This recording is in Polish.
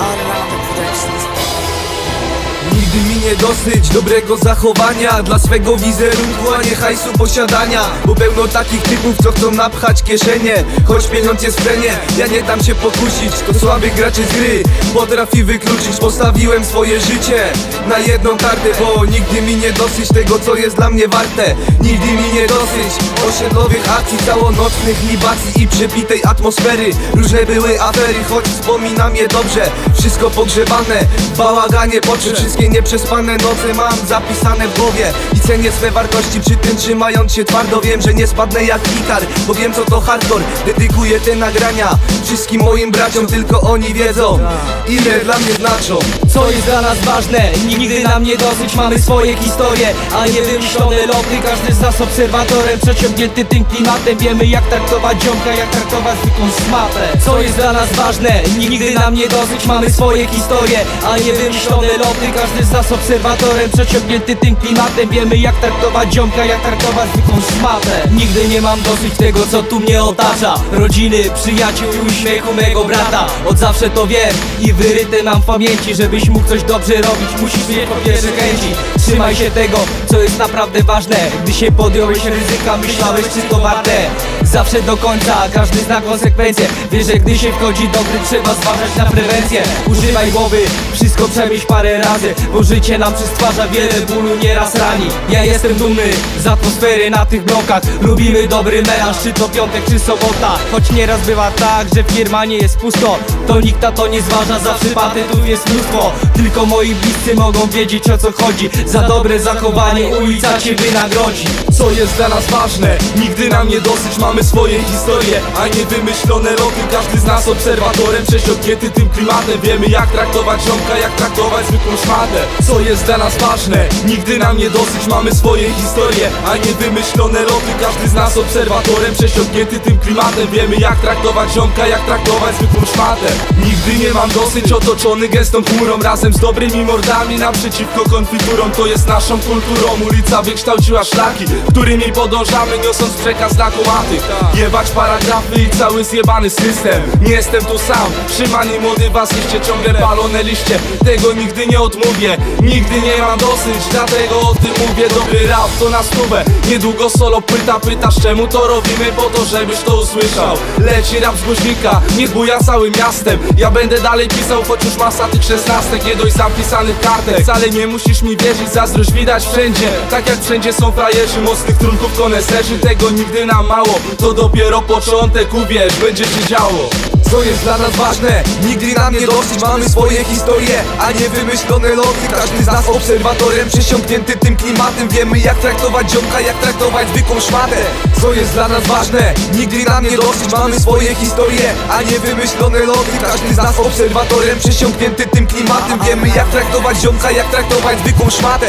all around the productions. Nigdy mi nie dosyć dobrego zachowania. Dla swego wizerunku, a nie hajsu posiadania. Bo pełno takich typów, co chcą napchać kieszenie. Choć pieniądz jest w cenie, ja nie dam się pokusić. To słabych graczy z gry, potrafi wykluczyć. Postawiłem swoje życie na jedną kartę Bo nigdy mi nie dosyć tego, co jest dla mnie warte. Nigdy mi nie dosyć osiedlowych akcji Całonocnych libacji i przepitej atmosfery. Różne były afery, choć wspominam je dobrze. Wszystko pogrzebane, bałaganie potrzeb Wszystkie nieprzespane noce mam zapisane w głowie I cenię swe wartości przy tym trzymając się twardo. Wiem, że nie spadnę jak ikar, bo wiem co to hardcore. Dedykuję te nagrania wszystkim moim braciom Tylko oni wiedzą, ile dla mnie znaczą. Co jest dla nas ważne, nigdy nam nie dosyć Mamy swoje historie, a nie wymyślone loty Każdy z nas obserwatorem, przeciągnięty tym klimatem. Wiemy jak traktować ziomka, jak traktować zwykłą szmatę Co jest dla nas ważne, nigdy nam nie dosyć Mamy swoje historie, a nie wymyślone loty Każdy z nas obserwatorem, przeciągnięty tym klimatem. Wiemy jak traktować ziomka, jak traktować zwykłą szmatę. Nigdy nie mam dosyć tego co tu mnie otacza. Rodziny, przyjaciół i uśmiechu mego brata. Od zawsze to wiem i wyryte mam w pamięci Żebyś mógł coś dobrze robić, musisz mieć po pierwsze chęci Trzymaj się tego, co jest naprawdę ważne. Gdy się podjąłeś ryzyka, myślałeś czy to warte. Zawsze do końca, każdy zna konsekwencje. Wiesz, że gdy się wchodzi do gry, trzeba zważać na prewencję. Używaj głowy, wszystko przemyśl parę razy Bo życie nam przystwarza wiele bólu, nieraz rani. Ja jestem dumny z atmosfery na tych blokach. Lubimy dobry melanż, czy to piątek, czy sobota. Choć nieraz bywa tak, że w Giermanie jest pusto To nikt na to nie zważa, zawsze patetów jest mnóstwo. Tylko moi bliscy mogą wiedzieć o co chodzi. Za dobre zachowanie ulica cię wynagrodzi Co jest dla nas ważne, nigdy nam nie dosyć. Mamy swoje historie, a nie wymyślone loty Każdy z nas obserwatorem, przesiąknięty tym klimatem. Wiemy jak traktować ziomka, jak traktować zwykłą szmatę Co jest dla nas ważne, nigdy nam nie dosyć Mamy swoje historie, a nie wymyślone loty. Każdy z nas obserwatorem, przesiąknięty tym klimatem. Wiemy jak traktować ziomka, jak traktować zwykłą szmatę. Nigdy nie mam dosyć, otoczony gęstą chmurą Razem z dobrymi mordami. Naprzeciwko konfiturom To jest naszą kulturą, ulica wykształciła szlaki Którymi podążamy, niosąc przekaz dla kumatych Jebać paragrafy i cały zjebany system. Nie jestem tu sam, trzymani młody was liście Ciągle palone liście, tego nigdy nie odmówię Nigdy nie mam dosyć, dlatego o tym mówię. Dobry rap to na stówę, niedługo solo płyta Pytasz czemu to robimy, po to żebyś to usłyszał. Leci rap z głośnika, niech buja całym miastem. Ja będę dalej pisał, choć już masa tych szesnastek. Nie dość zapisanych kartek. Wcale nie musisz mi wierzyć, zazdrość widać wszędzie. Tak jak wszędzie są frajerzy, mocnych trunków koneserzy. Tego nigdy nam mało, to dopiero początek Uwierz, będzie się działo co jest dla nas ważne, nigdy nam nie dosyć. Mamy swoje historie, a nie wymyślone loty Każdy z nas obserwatorem, przesiąknięty tym klimatem. Wiemy jak traktować ziomka, jak traktować zwykłą szmatę. Co jest dla nas ważne, nigdy nam nie dosyć. Mamy swoje historie, a nie wymyślone loty Każdy z nas obserwatorem, przesiąknięty tym klimatem. Wiemy jak traktować ziomka, jak traktować zwykłą szmatę